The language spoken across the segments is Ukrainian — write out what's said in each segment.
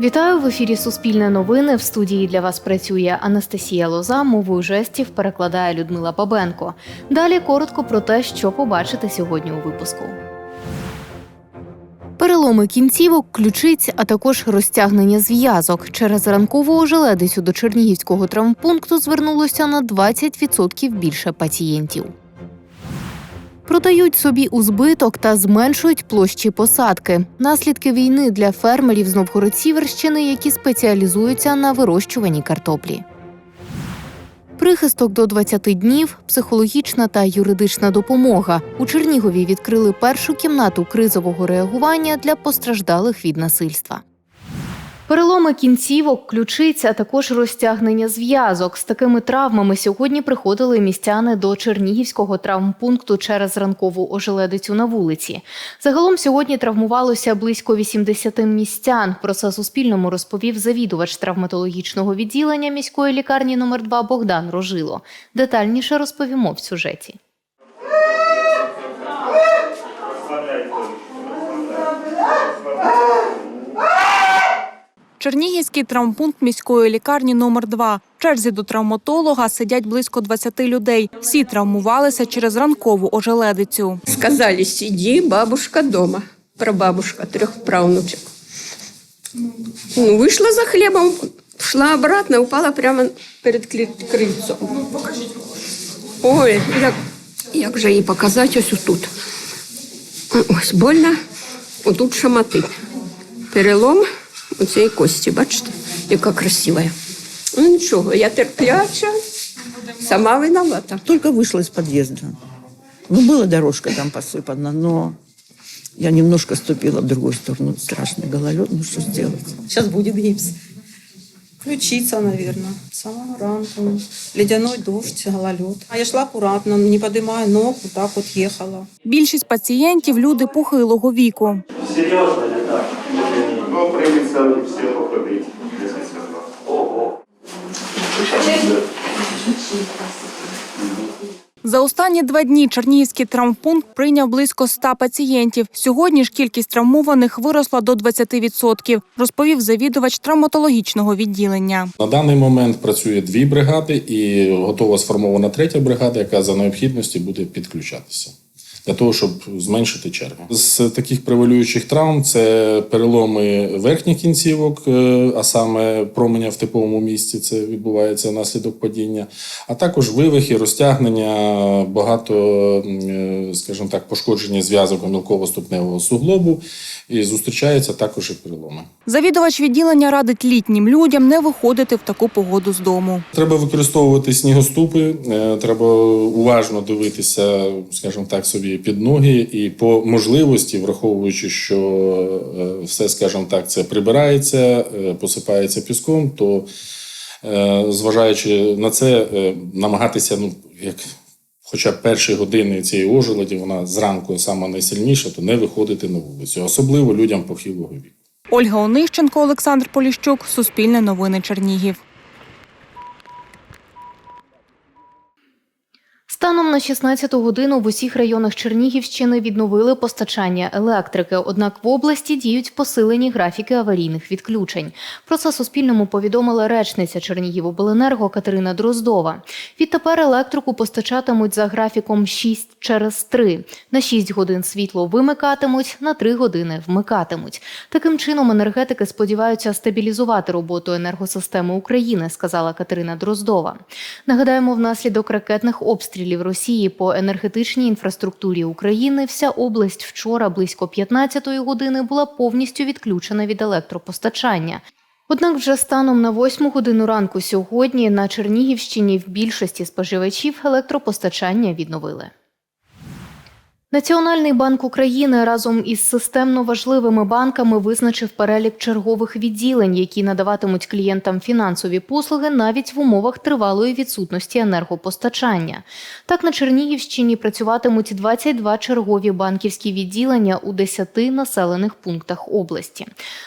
Вітаю в ефірі Суспільне новини. В студії для вас працює Анастасія Лоза. Мовою жестів перекладає Людмила Бабенко. Далі коротко про те, що побачите сьогодні у випуску. Переломи кінцівок, ключиць, а також розтягнення зв'язок. Через ранкову ожеледицю до Чернігівського травмпункту звернулося на 20% більше пацієнтів. Продають собі у збиток та зменшують площі посадки. Наслідки війни для фермерів з Новгород-Сіверщини, які спеціалізуються на вирощуванні картоплі. Прихисток до 20 днів, психологічна та юридична допомога. У Чернігові відкрили першу кімнату кризового реагування для постраждалих від насильства. Переломи кінцівок, ключиць, а також розтягнення зв'язок. З такими травмами сьогодні приходили містяни до Чернігівського травмпункту через ранкову ожеледицю на вулиці. Загалом сьогодні травмувалося близько 80 містян. Про це Суспільному розповів завідувач травматологічного відділення міської лікарні номер 2 Богдан Рожило. Детальніше розповімо в сюжеті. Чернігівський травмпункт міської лікарні номер 2 В черзі до травматолога сидять близько 20 людей. Всі травмувалися через ранкову ожеледицю. Сказали, сиди, бабушка дома. Прабабушка, трех правнучек. Ну, вышла за хлебом, шла обратно, упала прямо перед крильцом. Ой, як, як же їй показати ось тут. Ось больно, отут шамати. Перелом оцієї кості, бачите, яка красива. Ну нічого, я терпляча, сама виновата. Только вышла из подъезда. Ну, была дорожка там посыпана, но я немножко ступила в другую сторону. Страшный гололед, ну что сделать? Сейчас будет гипс. Ключица, наверное. С самого ранку. Ледяной дождь, гололед. А я шла аккуратно, не поднимая ног, вот так вот ехала. Більшість пацієнтів люди похилого віку. Серйозно не так? Прийдеться і все походити. Десять Ого. За останні два дні Чернігівський травмпункт прийняв близько 100 пацієнтів. Сьогодні ж кількість травмованих виросла до 20%, розповів завідувач травматологічного відділення. На даний момент працює дві бригади і готова сформована третя бригада, яка за необхідності буде підключатися. Для того щоб зменшити черги з таких превалюючих травм це переломи верхніх кінцівок, е, а саме променя в типовому місці. Це відбувається внаслідок падіння, а також вивихи, розтягнення, багато, е, скажімо так, пошкодження зв'язок мілково-ступневого суглобу. І зустрічаються також і переломи. Завідувач відділення радить літнім людям не виходити в таку погоду з дому. Треба використовувати снігоступи, е, треба уважно дивитися, скажімо так, собі під ноги, і по можливості, враховуючи, що е, все, скажімо так, це прибирається, е, посипається піском, то е, зважаючи на це, намагатися, ну як. Хоча перші години цієї ожеледі, вона зранку саме найсильніша, то не виходити на вулицю, особливо людям похилого віку. Ольга Онищенко, Олександр Поліщук, Суспільне новини Чернігів. Станом на 16 годину в усіх районах Чернігівщини відновили постачання електрики. Однак в області діють посилені графіки аварійних відключень. Про це Суспільному повідомила речниця Чернігівобленерго Катерина Дроздова. Відтепер електрику постачатимуть за графіком 6 через 3. На 6 годин світло вимикатимуть, на 3 години вмикатимуть. Таким чином енергетики сподіваються стабілізувати роботу енергосистеми України, сказала Катерина Дроздова. Нагадаємо, внаслідок ракетних обстрілів Росії по енергетичній інфраструктурі України вся область вчора близько 15-ї години була повністю відключена від електропостачання. Однак вже станом на 8 годину ранку сьогодні на Чернігівщині в більшості споживачів електропостачання відновили. Національний банк України разом із системно важливими банками визначив перелік чергових відділень, які надаватимуть клієнтам фінансові послуги навіть в умовах тривалої відсутності енергопостачання. Так на Чернігівщині працюватимуть 22 чергові банківські відділення у 10 населених пунктах області.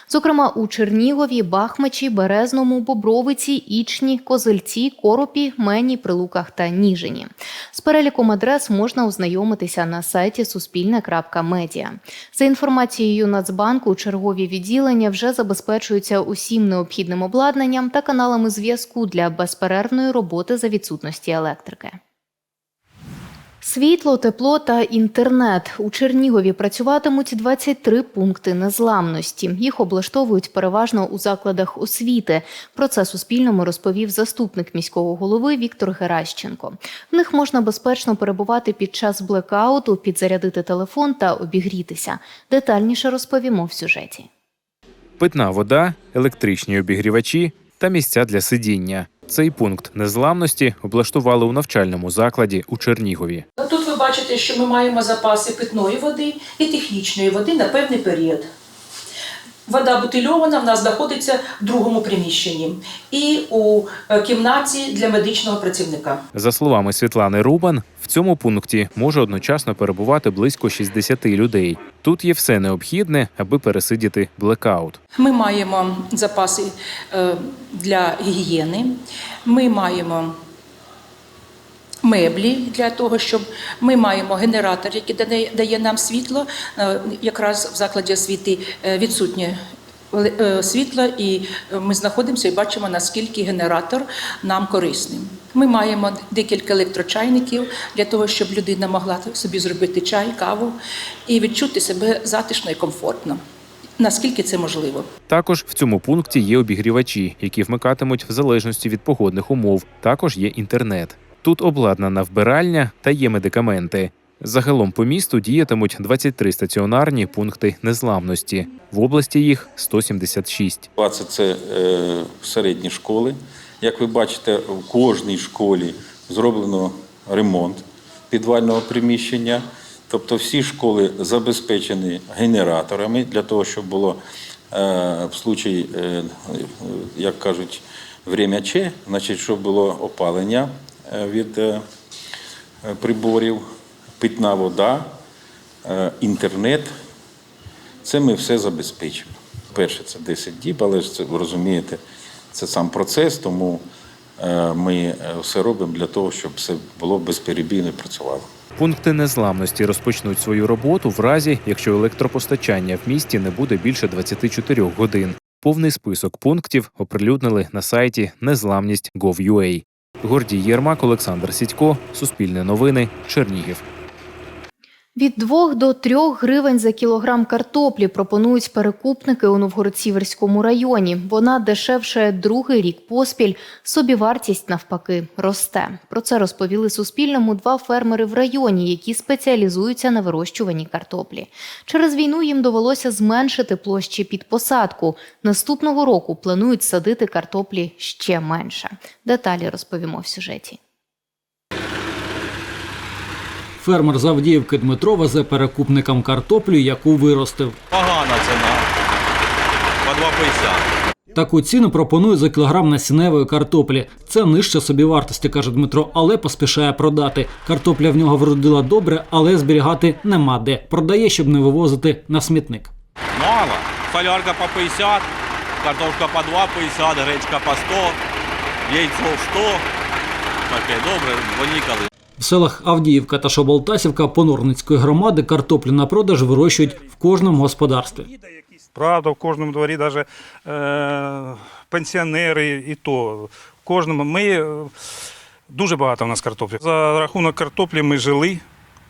Зокрема, у Чернігові, Бахмачі, Березному, Бобровиці, Ічні, Козельці, Коропі, Мені, Прилуках та Ніжині. З переліком адрес можна ознайомитися на сайті сайті Суспільне.Медіа. За інформацією Нацбанку, чергові відділення вже забезпечуються усім необхідним обладнанням та каналами зв'язку для безперервної роботи за відсутності електрики. Світло, тепло та інтернет у Чернігові працюватимуть 23 пункти незламності. Їх облаштовують переважно у закладах освіти. Про це Суспільному розповів заступник міського голови Віктор Геращенко. В них можна безпечно перебувати під час блекауту, підзарядити телефон та обігрітися. Детальніше розповімо в сюжеті. питна вода, електричні обігрівачі та місця для сидіння. Цей пункт незламності облаштували у навчальному закладі у Чернігові. Тут ви бачите, що ми маємо запаси питної води і технічної води на певний період. Вода бутильована в нас знаходиться в другому приміщенні і у е, кімнаті для медичного працівника. За словами Світлани Рубан, в цьому пункті може одночасно перебувати близько 60 людей. Тут є все необхідне, аби пересидіти блекаут. Ми маємо запаси е, для гігієни, ми маємо меблі для того, щоб ми маємо генератор, який дає- нам світло. Е, Якраз в закладі освіти е, відсутнє е, світло, і ми знаходимося і бачимо, наскільки генератор нам корисний. Ми маємо декілька електрочайників для того, щоб людина могла собі зробити чай, каву і відчути себе затишно і комфортно. Наскільки це можливо? Також в цьому пункті є обігрівачі, які вмикатимуть в залежності від погодних умов. Також є інтернет. Тут обладнана вбиральня та є медикаменти. Загалом по місту діятимуть 23 стаціонарні пункти незламності. В області їх 176. 20 – це е, середні школи. Як ви бачите, в кожній школі зроблено ремонт підвального приміщення. Тобто всі школи забезпечені генераторами для того, щоб було е, в случаї, е, як кажуть, время Ч, значить, щоб було опалення від е, приборів, питна вода, е, інтернет. Це ми все забезпечимо. Перше, це 10 діб, але ж це ви розумієте, це сам процес, тому е, ми е, все робимо для того, щоб все було безперебійно і працювало. Пункти незламності розпочнуть свою роботу в разі, якщо електропостачання в місті не буде більше 24 годин. Повний список пунктів оприлюднили на сайті незламність.gov.ua. Гордій Єрмак, Олександр Сідько, Суспільне новини, Чернігів. Від 2 до 3 гривень за кілограм картоплі пропонують перекупники у Новгород-Сіверському районі. Вона дешевше другий рік поспіль. Собівартість навпаки росте. Про це розповіли Суспільному два фермери в районі, які спеціалізуються на вирощуванні картоплі. Через війну їм довелося зменшити площі під посадку. Наступного року планують садити картоплі ще менше. Деталі розповімо в сюжеті. Фермер з Авдіївки Дмитро везе перекупникам картоплю, яку виростив. Погана ціна. По 2,50. Таку ціну пропонує за кілограм насінневої картоплі. Це нижче собівартості, каже Дмитро, але поспішає продати. Картопля в нього вродила добре, але зберігати нема де. Продає, щоб не вивозити на смітник. Мало. Солярка по 50, картошка по 2,50, гречка по 100, яйцо 100. Таке добре, вонікали. В селах Авдіївка та Шоболтасівка Понорницької громади картоплю на продаж вирощують в кожному господарстві. Правда, в кожному дворі навіть е, пенсіонери і то. В кожному ми е, дуже багато в нас картоплі. За рахунок картоплі ми жили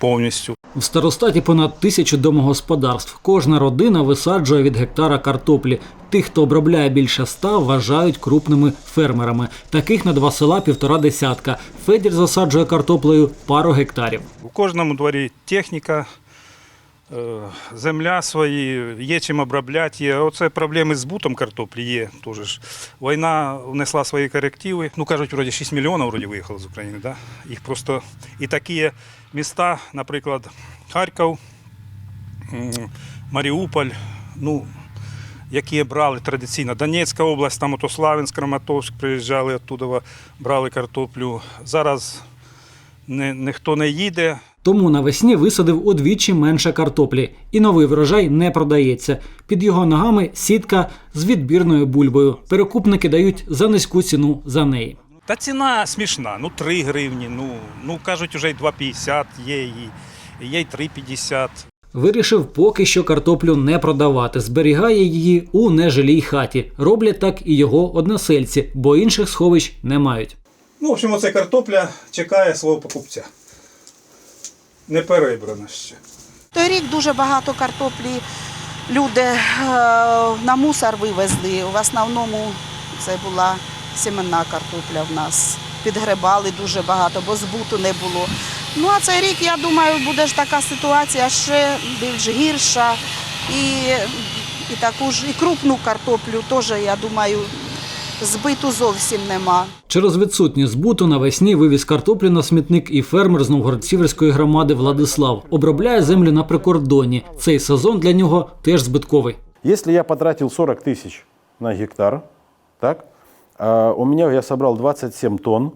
повністю. В старостаті понад тисячу домогосподарств. Кожна родина висаджує від гектара картоплі. Тих, хто обробляє більше ста, вважають крупними фермерами. Таких на два села півтора десятка. Федір засаджує картоплею пару гектарів. У кожному дворі техніка, земля свої, є чим обробляти. Є. Оце проблеми з збутом картоплі є. Теж. Війна внесла свої корективи. Ну, кажуть, вроді 6 мільйонів вроді виїхало з України. Да? Їх просто і такі міста, наприклад, Харків, Маріуполь, ну, які брали традиційно. Донецька область, там ото Славянськ, Краматорськ приїжджали оттуда, брали картоплю. Зараз не, ніхто не їде. Тому навесні висадив удвічі менше картоплі, і новий врожай не продається. Під його ногами сітка з відбірною бульбою. Перекупники дають за низьку ціну за неї. Та ціна смішна, ну 3 гривні, ну, ну кажуть, вже й 2,50 є. І, є й 3,50. Вирішив поки що картоплю не продавати, зберігає її у нежилій хаті. Роблять так і його односельці, бо інших сховищ не мають. Ну, в общем, оце картопля чекає свого покупця. Не перебрана ще. Той рік дуже багато картоплі люди е, на мусор вивезли. В основному це була сіменна картопля в нас. Підгребали дуже багато, бо збуту не було. Ну а цей рік, я думаю, буде ж така ситуація ще більш гірша. І, і таку ж і крупну картоплю теж, я думаю, збиту зовсім нема. Через відсутність збуту навесні вивіз картоплю на смітник і фермер з Новгород-Сіверської громади Владислав. Обробляє землю на прикордонні. Цей сезон для нього теж збитковий. Если я потратил 40 тысяч на гектар, так, а у меня я собрал 27 тонн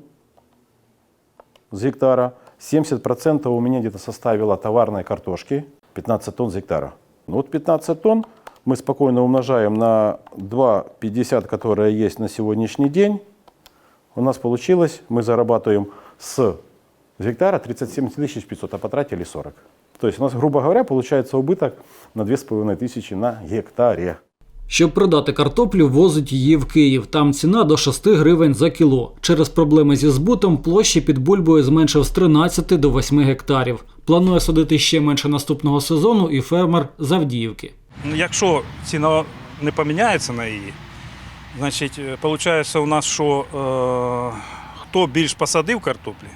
с гектара, 70% у меня где-то составило товарной картошки, 15 тонн с гектара. Ну Вот 15 тонн мы спокойно умножаем на 2,50, которые есть на сегодняшний день. У нас получилось, мы зарабатываем с гектара 37 500, а потратили 40. То есть у нас, грубо говоря, получается убыток на 2500 на гектаре. Щоб продати картоплю, возить її в Київ. Там ціна до 6 гривень за кіло. Через проблеми зі збутом площі під бульбою зменшив з 13 до 8 гектарів. Планує садити ще менше наступного сезону і фермер з Авдіївки. Ну, Якщо ціна не поміняється на її, значить, виходить у нас, що е, хто більш посадив картоплі,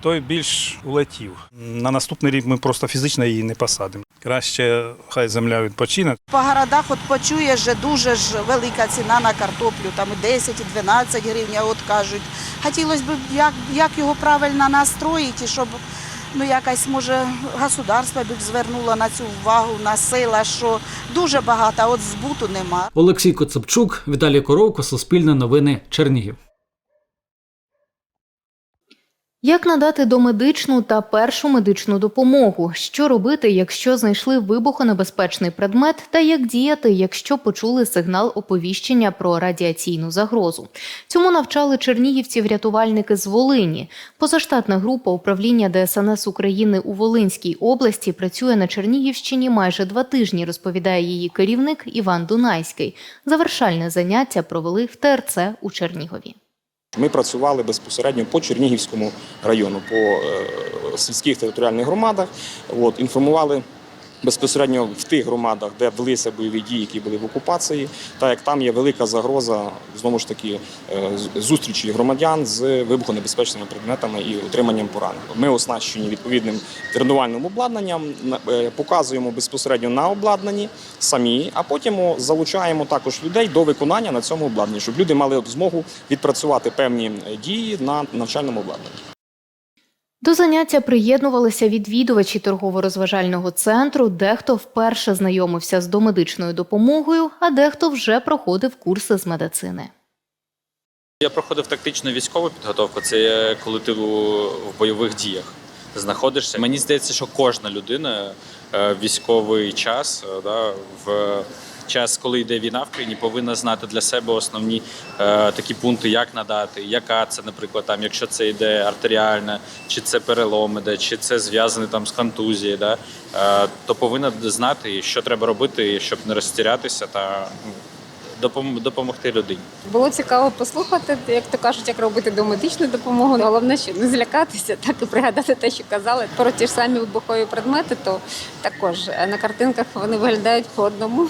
той більш улетів. На наступний рік ми просто фізично її не посадимо. Краще хай земля відпочине. По городах от почуєш, що дуже ж велика ціна на картоплю, там і 10, і 12 гривень, от кажуть. Хотілося б, як, як його правильно настроїти, щоб ну, якась, може, государство б звернуло на цю увагу, на сила, що дуже багато, а от збуту нема. Олексій Коцепчук, Віталій Коровко, Суспільне новини, Чернігів. Як надати домедичну та першу медичну допомогу? Що робити, якщо знайшли вибухонебезпечний предмет, та як діяти, якщо почули сигнал оповіщення про радіаційну загрозу? Цьому навчали чернігівців-рятувальники з Волині. Позаштатна група управління ДСНС України у Волинській області працює на Чернігівщині майже два тижні, розповідає її керівник Іван Дунайський. Завершальне заняття провели в ТРЦ у Чернігові. Ми працювали безпосередньо по Чернігівському району, по е, сільських територіальних громадах. От, інформували безпосередньо в тих громадах, де велися бойові дії, які були в окупації, так як там є велика загроза знову ж таки е, зустрічі громадян з вибухонебезпечними предметами і отриманням поранень. Ми оснащені відповідним тренувальним обладнанням, на- е, показуємо безпосередньо на обладнанні самі, а потім залучаємо також людей до виконання на цьому обладнанні, щоб люди мали змогу відпрацювати певні е, дії на навчальному обладнанні. До заняття приєднувалися відвідувачі торгово-розважального центру. Дехто вперше знайомився з домедичною допомогою, а дехто вже проходив курси з медицини. Я проходив тактичну військову підготовку. Це коли ти в бойових діях знаходишся. Мені здається, що кожна людина е, військовий час, е, да, в час, коли йде війна в країні, повинна знати для себе основні е, такі пункти, як надати, яка це, наприклад, там, якщо це йде артеріальна, чи це перелом іде, чи це зв'язане там з контузією, да, е, то повинна знати, що треба робити, щоб не розтірятися та ну, допомогти людині. Було цікаво послухати, як то кажуть, як робити домедичну допомогу. Головне, що не злякатися, так і пригадати те, що казали. Про ті ж самі вибухові предмети, то також е, на картинках вони виглядають по одному.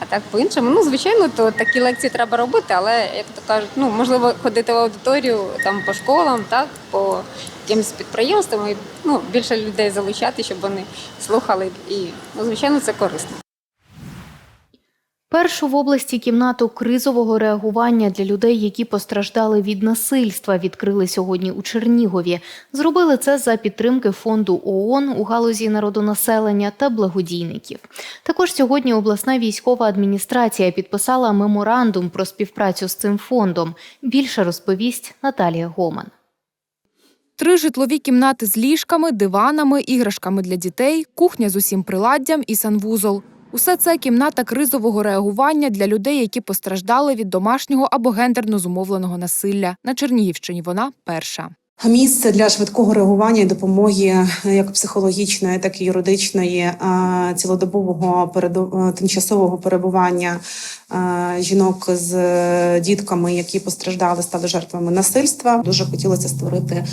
А так по-іншому, ну звичайно, то такі лекції треба робити, але як то кажуть, ну можливо, ходити в аудиторію там по школам, так по якимось підприємствам і ну більше людей залучати, щоб вони слухали. І ну, звичайно, це корисно. Першу в області кімнату кризового реагування для людей, які постраждали від насильства, відкрили сьогодні у Чернігові. Зробили це за підтримки фонду ООН у галузі народонаселення та благодійників. Також сьогодні обласна військова адміністрація підписала меморандум про співпрацю з цим фондом. Більше розповість Наталія Гоман. Три житлові кімнати з ліжками, диванами, іграшками для дітей, кухня з усім приладдям і санвузол. Усе це кімната кризового реагування для людей, які постраждали від домашнього або гендерно зумовленого насилля. На Чернігівщині вона перша. Місце для швидкого реагування і допомоги е, як психологічної, так і юридичної, е, цілодобового е, тимчасового перебування жінок з дітками, які постраждали, стали жертвами насильства. Дуже хотілося створити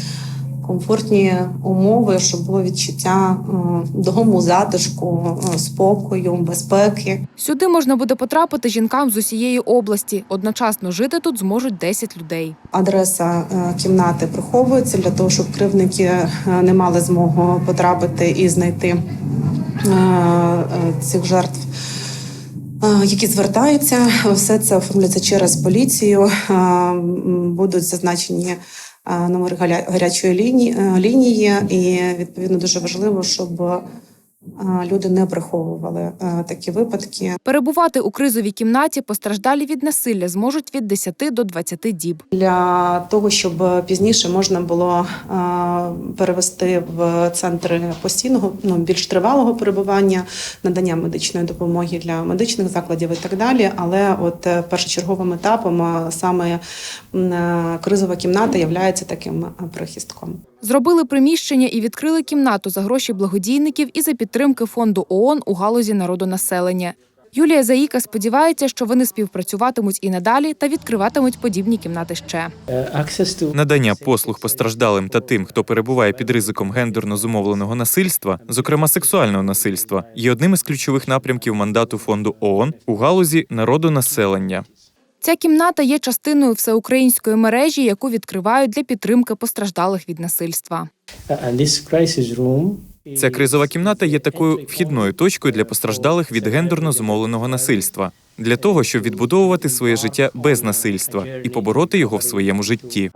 комфортні умови, щоб було відчуття е, дому, затишку, е, спокою, безпеки. Сюди можна буде потрапити жінкам з усієї області. Одночасно жити тут зможуть 10 людей. Адреса е, кімнати приховується для того, щоб кривники не мали змогу потрапити і знайти цих жертв. Які звертаються, все це оформлюється через поліцію. Будуть зазначені е, номери гарячої лінії, е, лінії, і відповідно дуже важливо, щоб люди не приховували е, такі випадки. Перебувати у кризовій кімнаті постраждалі від насилля зможуть від 10 до 20 діб. для того, щоб пізніше можна було е, перевести в центри постійного, ну більш тривалого перебування, надання медичної допомоги для медичних закладів і так далі. Але от е, першочерговим етапом саме кризова кімната є таким прихистком. Зробили приміщення і відкрили кімнату за гроші благодійників і за підтримки фонду ООН у галузі народонаселення. Юлія Заїка сподівається, що вони співпрацюватимуть і надалі та відкриватимуть подібні кімнати ще. Надання послуг постраждалим та тим, хто перебуває під ризиком гендерно зумовленого насильства, зокрема сексуального насильства, є одним із ключових напрямків мандату фонду ООН у галузі народонаселення. Ця кімната є частиною всеукраїнської мережі, яку відкривають для підтримки постраждалих від насильства. Ця кризова кімната є такою вхідною точкою для постраждалих від гендерно зумовленого насильства, для того, щоб відбудовувати своє життя без насильства і побороти його в своєму житті.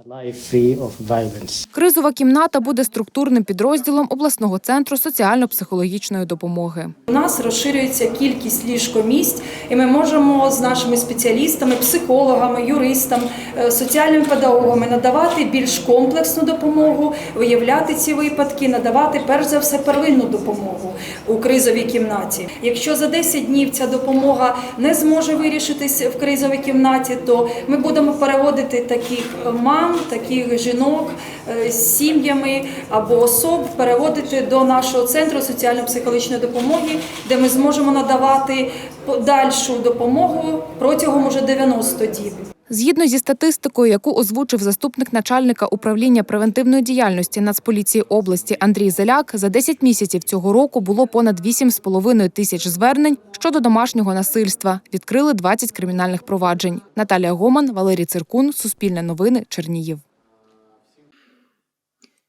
Кризова кімната буде структурним підрозділом обласного центру соціально-психологічної допомоги. У нас розширюється кількість ліжкомісць, і ми можемо з нашими спеціалістами, психологами, юристами, е, соціальними педагогами надавати більш комплексну допомогу, виявляти ці випадки, надавати перш за все первинну допомогу у кризовій кімнаті. Якщо за 10 днів ця допомога не зможе вирішитись в кризовій кімнаті, то ми будемо переводити таких мам, таких жінок е, з сім'ями або особ, переводити до нашого центру соціально-психологічної допомоги, де ми зможемо надавати подальшу допомогу протягом уже 90 діб. Згідно зі статистикою, яку озвучив заступник начальника управління превентивної діяльності Нацполіції області Андрій Зеляк, за 10 місяців цього року було понад 8,5 тисяч звернень щодо домашнього насильства. Відкрили 20 кримінальних проваджень. Наталія Гоман, Валерій Циркун, Суспільне новини, Чернігів.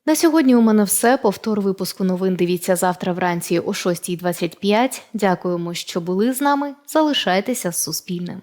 На сьогодні у мене все. Повтор випуску новин дивіться завтра вранці о 6.25. Дякуємо, що були з нами. Залишайтеся з Суспільним.